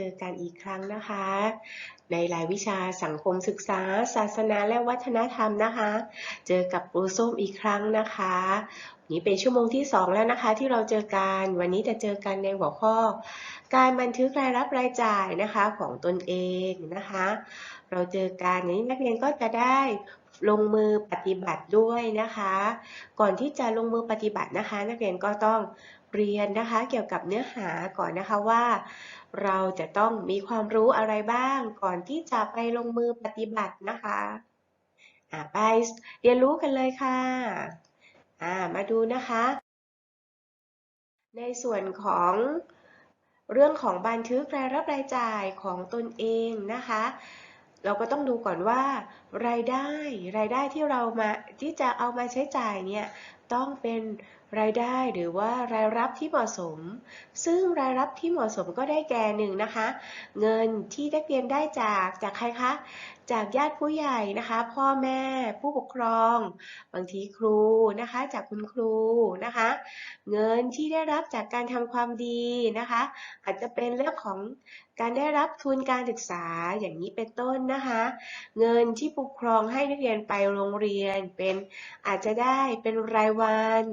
จอกันอีกครั้งนะคะ ในรายวิชาสังคมศึกษา ศาสนาและวัฒนธรรมนะคะ เจอกับครูส้มอีกครั้งนะคะวันนี้เป็นชั่วโมงที่ 2 แล้วนะคะ ที่เราเจอกันวันนี้จะเจอกันในหัวข้อ การบันทึกรายรับรายจ่ายนะคะของตนเองนะคะ เราเจอกันนี้นักเรียนก็จะได้ลงมือปฏิบัติด้วยนะคะ ก่อนที่จะลงมือปฏิบัตินะคะ นักเรียนก็ต้อง เรียนนะคะ เกี่ยวกับเนื้อหาก่อนนะคะว่า เราจะต้องมีความรู้อะไรบ้าง ก่อนที่จะไปลงมือปฏิบัตินะคะไปเรียนรู้กันเลยค่ะมาดูนะคะ ในส่วนของเรื่องของบันทึกรายรับรายจ่ายของตนเองนะคะ เราก็ต้องดูก่อนว่า รายได้รายได้ที่เรามาที่จะเอามาใช้จ่ายเนี่ย ต้องเป็นรายได้หรือว่ารายรับที่เหมาะสม ซึ่งรายรับที่เหมาะสมก็ได้แก่หนึ่งนะคะ เงินที่นักเรียนได้จากจากใครคะ จากญาติผู้ใหญ่นะคะ พ่อแม่ผู้ปกครอง บางทีครูนะคะ จากคุณครูนะคะ เงินที่ได้รับจากการทำความดีนะคะ อาจจะเป็นเรื่องของการได้รับทุนการศึกษาอย่างนี้เป็นต้นนะคะ เงินที่ปกครองให้นักเรียนไปโรงเรียนเป็นอาจจะได้เป็นรายวัน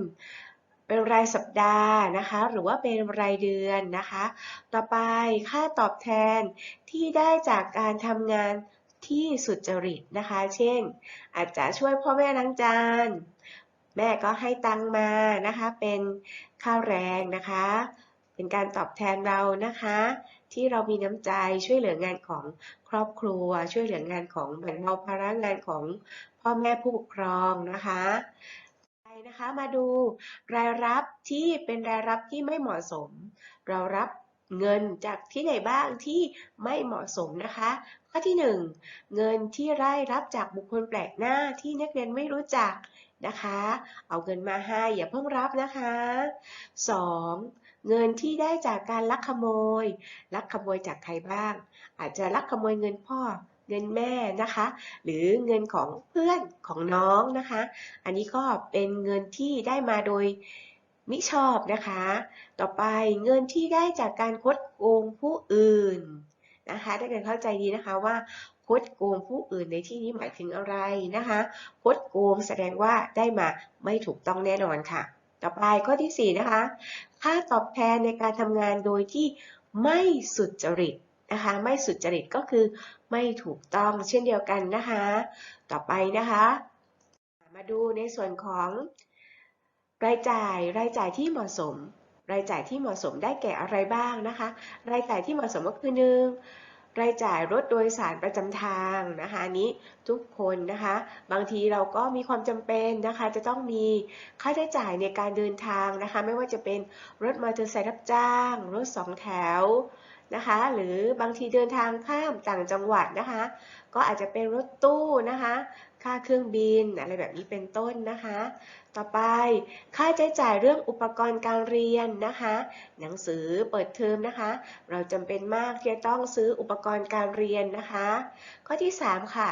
เป็นรายสัปดาห์นะคะ หรือว่าเป็นรายเดือนนะคะ ต่อไปค่าตอบแทนที่ได้จากการทำงานที่สุจริตนะคะ เช่น อาจจะช่วยพ่อแม่ล้างจาน แม่ก็ให้ตังมานะคะ เป็นค่าแรงนะคะ เป็นการตอบแทนเรานะคะ ที่เรามีน้ำใจช่วยเหลืองานของครอบครัว ช่วยเหลืองานของแบ่งเบาภาระงานของพ่อแม่ผู้ปกครองนะคะ นะคะ มาดูรายรับที่เป็นรายรับที่ไม่เหมาะสม เรารับเงินจากที่ไหนบ้างที่ไม่เหมาะสมนะคะ ข้อที่ 1 เงินที่ได้รับจากบุคคลแปลกหน้าที่นักเรียนไม่รู้จักนะคะ เอาเงินมาให้อย่าเพิ่งรับนะคะ 2. เงินที่ได้จากการลักขโมย ลักขโมยจากใครบ้าง อาจจะลักขโมยเงินพ่อ เงินแม่นะคะ หรือเงินของเพื่อนของน้องนะคะ อันนี้ก็เป็นเงินที่ได้มาโดยมิชอบนะคะ ต่อไปเงินที่ได้จากการคดโกงผู้อื่นนะคะถ้าเกิดเข้าใจดีนะคะว่าคดโกงผู้อื่นในที่นี้หมายถึงอะไรนะคะคดโกงแสดงว่าได้มาไม่ถูกต้องแน่นอนค่ะ ต่อไปข้อที่4นะคะ ค่าตอบแทนในการทำงานโดยที่ไม่สุจริต นะคะ ไม่สุจริตก็คือไม่ถูกต้องเช่นเดียวกันนะคะ ต่อไปนะคะ มาดูในส่วนของรายจ่ายรายจ่ายที่เหมาะสม รายจ่ายที่เหมาะสมได้แก่อะไรบ้างนะคะ รายจ่ายที่เหมาะสมก็คือหนึ่งรายจ่ายรถโดยสารประจำทางนะคะนี้ทุกคนนะคะ บางทีเราก็มีความจำเป็นนะคะ จะต้องมีค่าใช้จ่ายในการเดินทางนะคะ ไม่ว่าจะเป็นรถมอเตอร์ไซค์รับจ้าง รถสองแถว นะคะ หรือบางทีเดินทางข้ามต่างจังหวัดนะคะ ก็อาจจะเป็นรถตู้นะคะ ค่าเครื่องบินอะไรแบบนี้เป็นต้นนะคะ ต่อไปค่าใช้จ่ายเรื่องอุปกรณ์การเรียนนะคะ หนังสือเปิดเทอมนะคะ เราจำเป็นมากที่จะต้องซื้ออุปกรณ์การเรียนนะคะ ข้อที่ 3 ค่ะ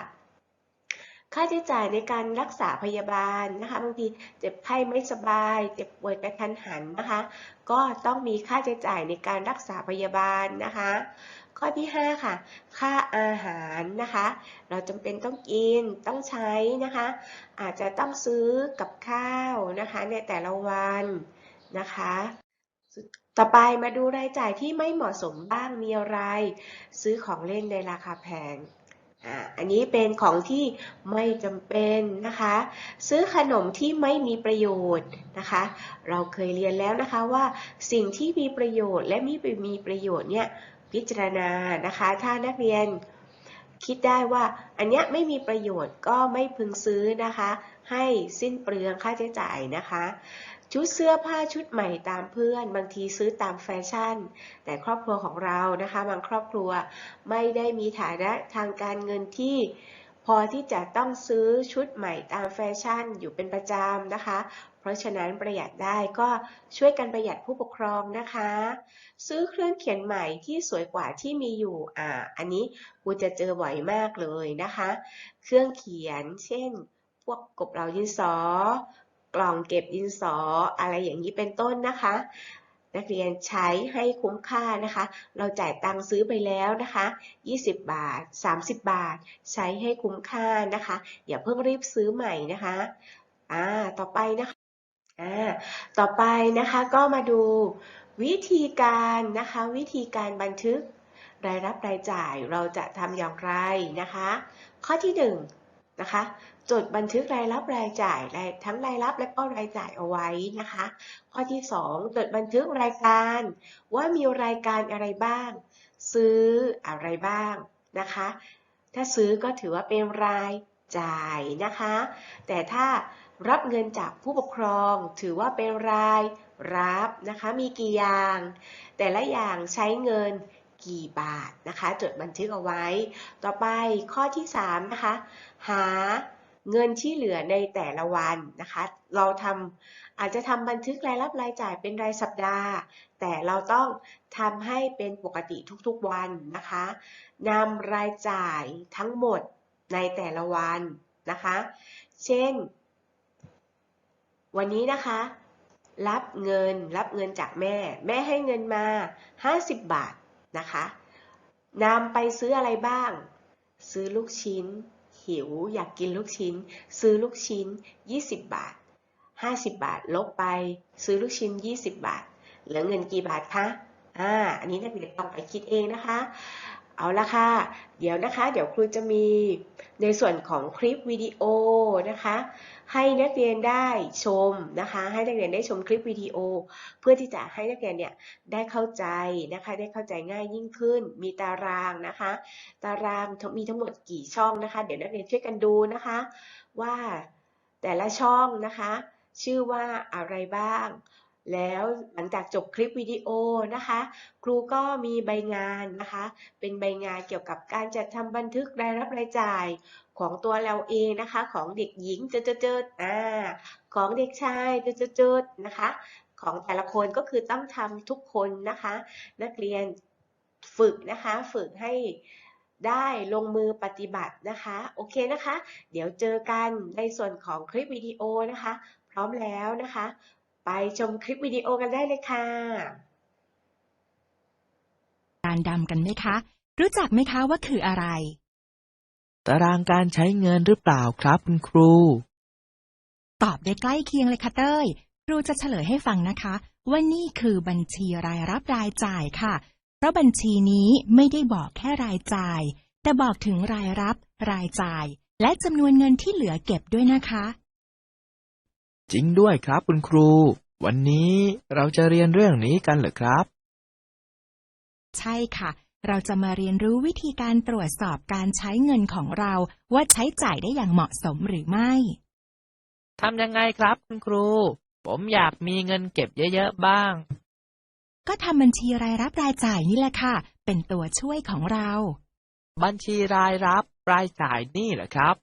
ค่าใช้จ่ายในการรักษาพยาบาลนะคะบางทีเจ็บไข้ไม่สบาย เจ็บป่วยกระทันหันนะคะ ก็ต้องมีค่าใช้จ่ายในการรักษาพยาบาลนะคะ ข้อที่ 5 ค่ะ ค่าอาหารนะคะ เราจำเป็นต้องกินต้องใช้นะคะ อาจจะต้องซื้อกับข้าวนะคะในแต่ละวันนะคะต่อไปมาดูรายจ่ายที่ไม่เหมาะสมบ้างมีอะไร ซื้อของเล่นในราคาแพง อันนี้เป็นของที่ไม่จำเป็นนะคะ ซื้อขนมที่ไม่มีประโยชน์นะคะ เราเคยเรียนแล้วนะคะว่าสิ่งที่มีประโยชน์และมีมีประโยชน์เนี่ยพิจารณานะคะ ถ้านักเรียนคิดได้ว่าอันนี้ไม่มีประโยชน์ก็ไม่พึงซื้อนะคะ ให้สิ้นเปลืองค่าใช้จ่ายนะคะ ชุดเสื้อผ้าชุดใหม่ตามเพื่อน บางทีซื้อตามแฟชั่น แต่ครอบครัวของเรานะคะบางครอบครัวไม่ได้มีฐานะทางการเงินที่พอที่จะต้องซื้อชุดใหม่ตามแฟชั่นอยู่เป็นประจำนะคะ เพราะฉะนั้นประหยัดได้ก็ช่วยกันประหยัดผู้ปกครองนะคะ ซื้อเครื่องเขียนใหม่ที่สวยกว่าที่มีอยู่ อ่า อันนี้กูจะเจอบ่อยมากเลยนะคะ เครื่องเขียน เช่น พวกกบเหลาดินสอ กล่องเก็บดินสออะไรอย่างนี้เป็นต้นนะคะ นักเรียนใช้ให้คุ้มค่านะคะ เราจ่ายตังค์ซื้อไปแล้วนะคะ 20 บาท 30 บาท ใช้ให้คุ้มค่านะคะ อย่าเพิ่งรีบซื้อใหม่นะคะอ่าต่อไปนะคะอ่าต่อไปนะคะก็มาดูวิธีการนะคะวิธีการบันทึกรายรับรายจ่ายเราจะทำอย่างไรนะคะ ข้อที่หนึ่ง นะคะ จดบันทึกรายรับรายจ่ายรายทั้งรายรับและก็รายจ่ายเอาไว้นะคะ ข้อที่ 2 จดบันทึกรายการ ว่ามีรายการอะไรบ้าง ซื้ออะไรบ้างนะคะ ถ้าซื้อก็ถือว่าเป็นรายจ่ายนะคะ แต่ถ้ารับเงินจากผู้ปกครองถือว่าเป็นรายรับนะคะ มีกี่อย่าง แต่ละอย่างใช้เงิน กี่บาทนะคะ จดบันทึกเอาไว้ ต่อไปข้อที่3นะคะ หาเงินที่เหลือในแต่ละวันนะคะ เราทำอาจจะทำบันทึกรายรับรายจ่ายเป็นรายสัปดาห์ แต่เราต้องทำให้เป็นปกติทุกๆวันนะคะนำรายจ่ายทั้งหมดในแต่ละวันนะคะ เช่น วันนี้นะคะ รับเงินรับเงินจากแม่ แม่ให้เงินมา 50 บาท นะคะนำไปซื้ออะไรบ้าง ซื้อลูกชิ้น หิวอยากกินลูกชิ้น ซื้อลูกชิ้น 20 บาท 50 บาท ลบไป ซื้อลูกชิ้น 20 บาท เหลือเงินกี่บาทคะอ่าอันนี้นักเรียนต้องไปคิดเองนะคะ เอาละค่ะ เดี๋ยวนะคะ เดี๋ยวครูจะมีในส่วนของคลิปวิดีโอนะคะ ให้นักเรียนได้ชมนะคะ ให้นักเรียนได้ชมคลิปวิดีโอ เพื่อที่จะให้นักเรียนเนี่ยได้เข้าใจนะคะ ได้เข้าใจง่ายยิ่งขึ้น มีตารางนะคะ ตารางมีทั้งหมดกี่ช่องนะคะ เดี๋ยวนักเรียนช่วยกันดูนะคะ ว่าแต่ละช่องนะคะ ชื่อว่าอะไรบ้าง แล้วหลังจากจบคลิปวิดีโอนะคะ ครูก็มีใบงานนะคะ เป็นใบงานเกี่ยวกับการจัดทำบันทึกรายรับรายจ่ายของตัวเราเองนะคะ ของเด็กหญิงเจิดเจดอ่าของเด็กชายเจิดเจดนะคะ ของแต่ละคนก็คือต้องทำทุกคนนะคะ นักเรียนฝึกนะคะ ฝึกให้ได้ลงมือปฏิบัตินะคะ โอเคนะคะ เดี๋ยวเจอกันในส่วนของคลิปวิดีโอนะคะ พร้อมแล้วนะคะ ไปชมคลิปวิดีโอกันได้เลยค่ะ การดำกันไหมคะ รู้จักไหมคะว่าคืออะไร ตารางการใช้เงินหรือเปล่าครับคุณครู ตอบได้ใกล้เคียงเลยค่ะเต้ย ครูจะเฉลยให้ฟังนะคะ ว่านี่คือบัญชีรายรับรายจ่ายค่ะ เพราะบัญชีนี้ไม่ได้บอกแค่รายจ่าย แต่บอกถึงรายรับ รายจ่าย และจำนวนเงินที่เหลือเก็บด้วยนะคะ จริงด้วยครับคุณครู วันนี้เราจะเรียนเรื่องนี้กันเหรอครับ ใช่ค่ะ เราจะมาเรียนรู้วิธีการตรวจสอบการใช้เงินของเรา ว่าใช้จ่ายได้อย่างเหมาะสมหรือไม่ทำยังไงครับคุณครู ผมอยากมีเงินเก็บเยอะๆบ้าง ก็ทำบัญชีรายรับรายจ่ายนี่แหละค่ะ เป็นตัวช่วยของเรา บัญชีรายรับรายจ่ายนี่เหรอครับ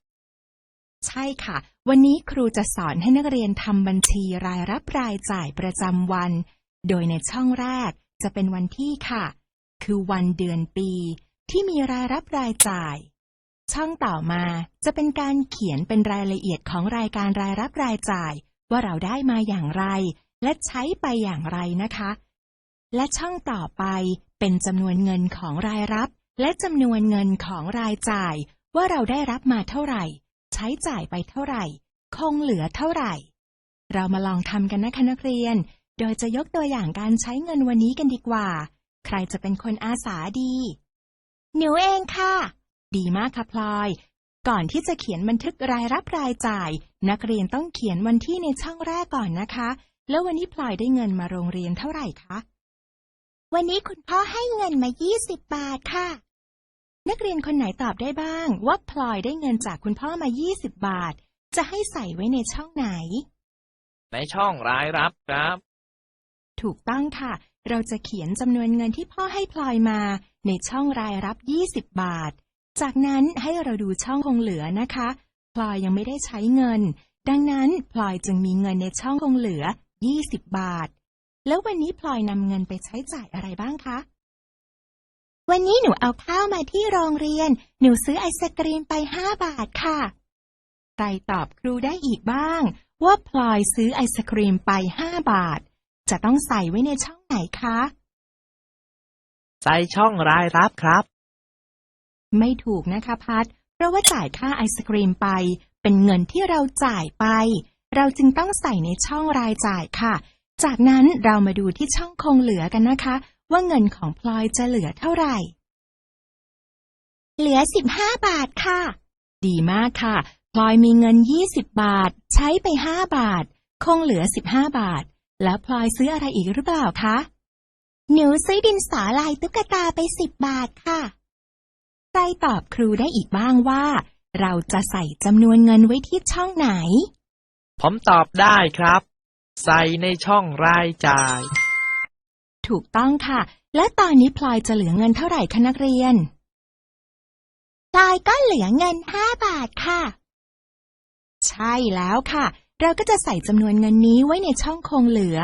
ใช่ค่ะ วันนี้ครูจะสอนให้นักเรียนทำบัญชีรายรับรายจ่ายประจำวัน โดยในช่องแรกจะเป็นวันที่ค่ะ คือวันเดือนปี ที่มีรายรับรายจ่าย ช่องต่อมาจะเป็นการเขียนเป็นรายละเอียดของรายการรายรับรายจ่าย ว่าเราได้มาอย่างไร และใช้ไปอย่างไรนะคะ และช่องต่อไปเป็นจำนวนเงินของรายรับ และจำนวนเงินของรายจ่าย ว่าเราได้รับมาเท่าไหร่ ช้จ่ายไปเท่าไหร่ คงเหลือเท่าไหร่ เรามาลองทำกันนะคะนักเรียน โดยจะยกตัวอย่างการใช้เงินวันนี้กันดีกว่า ใครจะเป็นคนอาสาดี หนูเองค่ะ ดีมากค่ะพลอย ก่อนที่จะเขียนบันทึกรายรับรายจ่าย นักเรียนต้องเขียนวันที่ในช่องแรกก่อนนะคะ แล้ววันนี้พลอยได้เงินมาโรงเรียนเท่าไหร่คะ วันนี้คุณพ่อให้เงินมา 20 บาทค่ะ นักเรียนคนไหนตอบได้บ้าง ว่าพลอยได้เงินจากคุณพ่อมา 20 บาท จะให้ใส่ไว้ในช่องไหน ในช่องรายรับครับ ถูกต้องค่ะ เราจะเขียนจำนวนเงินที่พ่อให้พลอยมา ในช่องรายรับ 20 บาท จากนั้นให้เราดูช่องคงเหลือนะคะ พลอยยังไม่ได้ใช้เงิน ดังนั้นพลอยจึงมีเงินในช่องคงเหลือ 20 บาท แล้ววันนี้พลอยนำเงินไปใช้จ่ายอะไรบ้างคะ วันนี้หนูเอาข้าวมาที่โรงเรียน หนูซื้อไอศกรีมไป5บาทค่ะ ใครตอบครูได้อีกบ้าง ว่าพลอยซื้อไอศครีมไป5บาท จะต้องใส่ไว้ในช่องไหนคะ ใส่ช่องรายรับครับ ไม่ถูกนะคะพัด เพราะว่าจ่ายค่าไอศครีมไป เป็นเงินที่เราจ่ายไป เราจึงต้องใส่ในช่องรายจ่ายค่ะ จากนั้นเรามาดูที่ช่องคงเหลือกันนะคะ ว่าเงินของพลอยจะเหลือเท่าไหร่ เหลือ15บาทค่ะ ดีมากค่ะ พลอยมีเงิน20บาท ใช้ไป5บาท คงเหลือ15บาท แล้วพลอยซื้ออะไรอีกหรือเปล่าคะ หนูซื้อดินสอลายตุ๊กตาไป10บาทค่ะ ใครตอบครูได้อีกบ้างว่า เราจะใส่จำนวนเงินไว้ที่ช่องไหน ผมตอบได้ครับ ใส่ในช่องรายจ่าย ถูกต้องค่ะ และตอนนี้พลอยจะเหลือเงินเท่าไหร่คะนักเรียน พลอยก็เหลือเงิน5บาทค่ะ ใช่แล้วค่ะ เราก็จะใส่จำนวนเงินนี้ไว้ในช่องคงเหลือ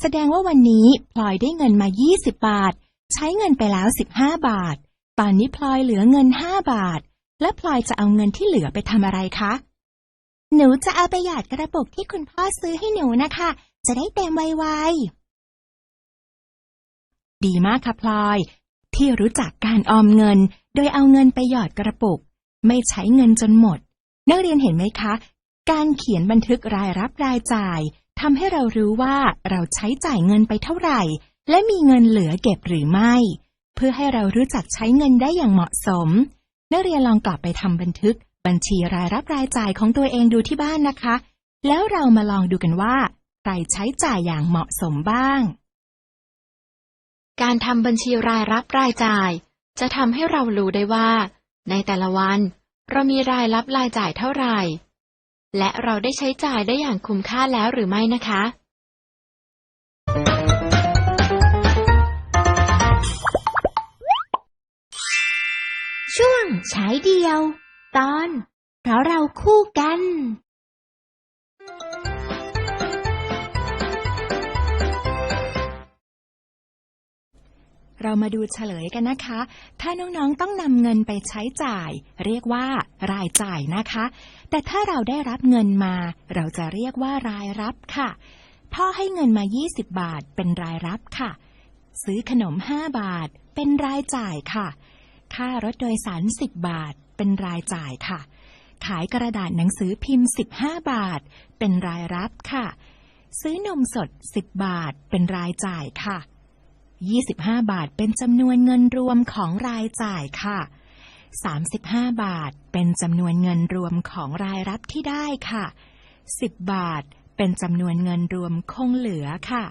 แสดงว่าวันนี้พลอยได้เงินมา 20 บาท ใช้เงินไปแล้ว 15 บาท ตอนนี้พลอยเหลือเงิน 5 บาท และพลอยจะเอาเงินที่เหลือไปทำอะไรคะ หนูจะเอาไปหยอดกระปุกที่คุณพ่อซื้อให้หนูนะคะ จะได้เต็มไวๆ ดีมากค่ะพลอย ที่รู้จักการออมเงิน โดยเอาเงินไปหยอดกระปุก ไม่ใช้เงินจนหมด นักเรียนเห็นไหมคะ การเขียนบันทึกรายรับรายจ่ายทำให้เรารู้ว่าเราใช้จ่ายเงินไปเท่าไหร่ และมีเงินเหลือเก็บหรือไม่ เพื่อให้เรารู้จักใช้เงินได้อย่างเหมาะสม นักเรียนลองกลับไปทำบันทึก บัญชีรายรับรายจ่ายของตัวเองดูที่บ้านนะคะ แล้วเรามาลองดูกันว่าใครใช้จ่ายอย่างเหมาะสมบ้าง การทำบัญชีรายรับรายจ่าย จะทำให้เรารู้ได้ว่า ในแต่ละวัน เรามีรายรับรายจ่ายเท่าไหร่ และเราได้ใช้จ่ายได้อย่างคุ้มค่าแล้วหรือไม่นะคะ ช่วงใช้เดียว ตอน เพราะเราคู่กัน เรามาดูเฉลยกันนะคะ ถ้าน้องๆต้องนำเงินไปใช้จ่าย เรียกว่ารายจ่ายนะคะ แต่ถ้าเราได้รับเงินมา เราจะเรียกว่ารายรับค่ะ พ่อให้เงินมา 20 บาท เป็นรายรับค่ะ ซื้อขนม 5 บาท เป็นรายจ่ายค่ะ ค่ารถโดยสาร 10 บาท เป็นรายจ่ายค่ะ ขายกระดาษหนังสือพิมพ์ 15 บาท เป็นรายรับค่ะ ซื้อนมสด 10 บาท เป็นรายจ่ายค่ะ 25 บาทเป็นจำนวนเงินรวมของรายจ่ายค่ะ 35 บาทเป็นจำนวนเงินรวมของรายรับที่ได้ค่ะ 10 บาทเป็นจำนวนเงินรวมคงเหลือค่ะ